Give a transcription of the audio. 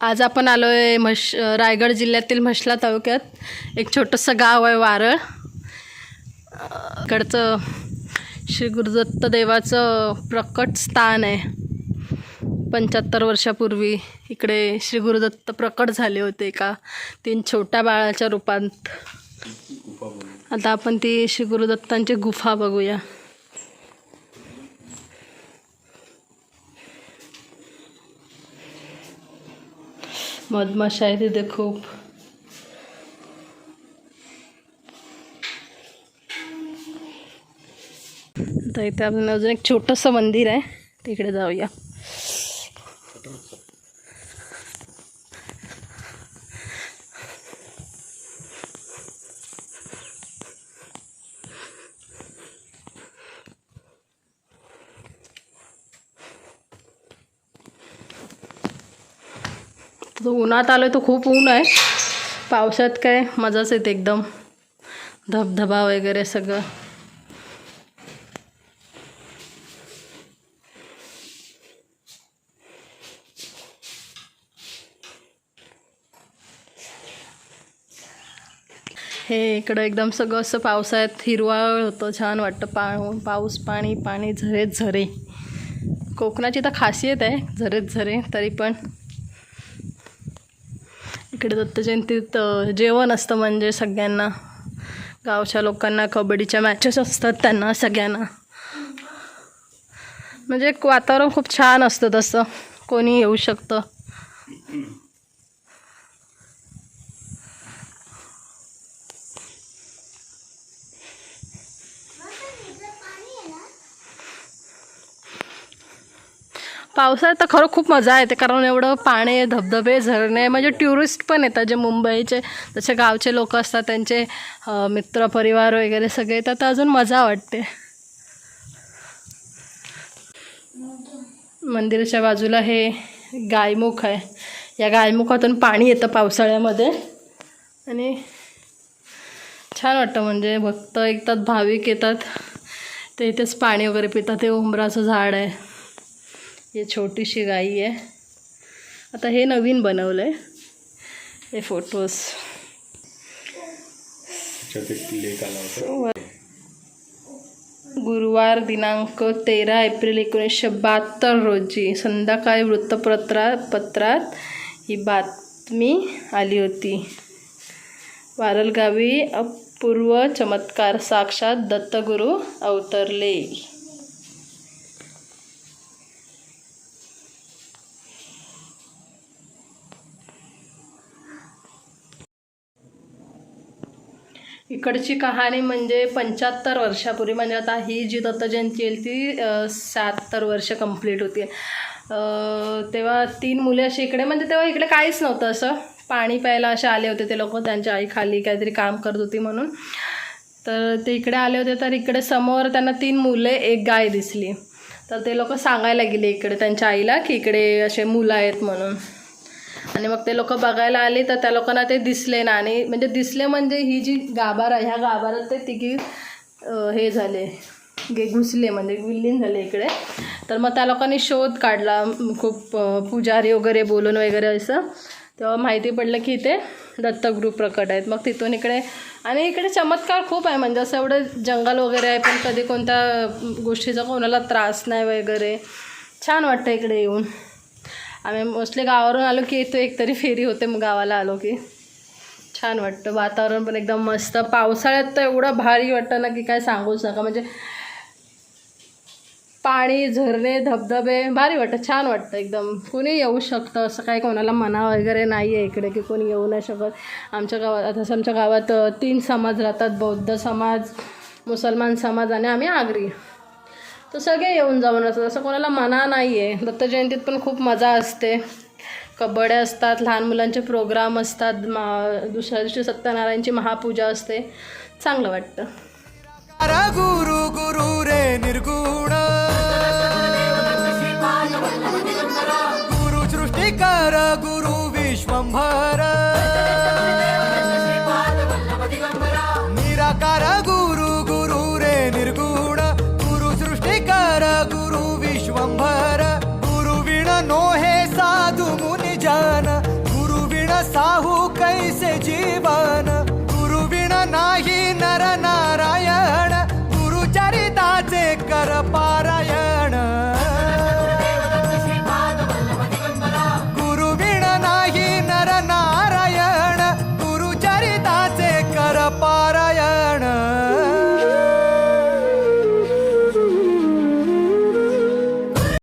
आज आपण आलो आहे म्हश रायगड जिल्ह्यातील म्हशला तालुक्यात. एक छोटंसं गाव आहे वारळ. इकडचं श्री गुरुदत्त देवाचं प्रकट स्थान आहे. पंच्याहत्तर वर्षापूर्वी इकडे श्री गुरुदत्त प्रकट झाले होते का तीन छोट्या बाळाच्या रूपात. आता आपण ती श्री गुरुदत्तांची गुफा बघूया. मधमाशा आहे तिथे खूप. तर इथे आपण अजून एक छोटंसं मंदिर आहे. तिकडे जाऊया. तो उन्हात आलो तर खूप ऊन आहे. पावसात काय मजाच येते एकदम. धबधबा वगैरे सगळं. हे इकडं एकदम सगळं असं पावसाळ्यात हिरवाळ होतं. छान वाटतं पा पाऊस पाणी पाणी झरेच झरे. कोकणाची तर खासियत आहे झरेच झरे तरी पण. इकडे दत्त जयंतीत जेवण असतं म्हणजे सगळ्यांना. गावच्या लोकांना कबड्डीच्या मॅचेस असतात त्यांना सगळ्यांना. म्हणजे एक वातावरण खूप छान असतं तसं. कोणी येऊ शकतं. पावसाळ्यात तर खरं खूप मजा येते कारण एवढं पाणी धबधबे झरणे म्हणजे टुरिस्ट पण येतात जे मुंबईचे जसे गावचे लोक असतात त्यांचे मित्र परिवार वगैरे सगळे येतात तर अजून मजा वाटते. मंदिराच्या बाजूला हे गायमुख आहे. या गायमुखातून पाणी येतं पावसाळ्यामध्ये. आणि छान वाटतं म्हणजे भक्त येतात भाविक येतात ते इथेच पाणी वगैरे पितात हे उंबराचं झाड आहे. हे छोटीशी गाई आहे आता हे नवीन बनवलं आहे हे फोटोज गुरुवार दिनांक तेरा एप्रिल एकोणीसशे बहात्तर रोजी संध्याकाळी वृत्तपत्रा पत्रात ही बातमी आली होती. वारलगावी अपूर्व चमत्कार साक्षात दत्तगुरू अवतरले. इकडची कहाणी म्हणजे पंच्याहत्तर वर्षापूर्वी म्हणजे आता ही जी दत्तजयंती येईल ती शहात्तर वर्ष कंप्लीट होती. तेव्हा तीन मुले अशी इकडे म्हणजे तेव्हा इकडे काहीच नव्हतं असं. पाणी प्यायला असे आले होते ते लोक त्यांच्या आई खाली काहीतरी काम करत होती म्हणून. तर ते इकडे आले होते तर इकडे समोर त्यांना तीन मुले एक गाय दिसली. तर ते लोक सांगायला गेले इकडे त्यांच्या आईला की इकडे असे मुलं आहेत म्हणून. आणि मग ते लोक बघायला आले तर त्या लोकांना ते दिसले ना. आणि म्हणजे दिसले म्हणजे ही जी गाभार आहे ह्या गाभारात ते तिघी हे झाले गे घुसले म्हणजे विलीन झाले इकडे. तर मग त्या लोकांनी शोध काढला खूप पुजारी वगैरे बोलून वगैरे असं. तेव्हा माहिती पडलं की इथे दत्तगृह प्रकट आहेत. मग तिथून इकडे आणि इकडे चमत्कार खूप आहे. म्हणजे असं एवढं जंगल वगैरे आहे पण कधी कोणत्या गोष्टीचा कोणाला त्रास नाही वगैरे. छान वाटतं इकडे येऊन. आम्ही मोस्टली गावावरून आलो की येतो एक तरी फेरी होते मग गावाला आलो की. छान वाटतं. वातावरण पण एकदम मस्त. पावसाळ्यात तर एवढं भारी वाटतं ना की काय सांगूच नका. म्हणजे पाणी झरणे धबधबे भारी वाटतं. छान वाटतं एकदम. कुणी येऊ शकतं असं काही कोणाला मना वगैरे नाही आहे इकडे की कोणी येऊ नाही शकत. आमच्या गावात आता असं आमच्या गावात तीन समाज राहतात. बौद्ध समाज मुसलमान समाज आणि आम्ही आगरी. तर सगळे येऊन जाऊन असतात. असं कोणाला मना नाही आहे दत्त जयंतीत पण खूप मजा असते. कबड्या असतात लहान मुलांचे प्रोग्राम असतात मा दुसऱ्या दिवशी सत्यनारायणची महापूजा असते. चांगलं वाटतं. गुरु गुरु रे निर्गुण. गुरु सृष्टिकार गुरु विश्वंभर. निराकार गुरु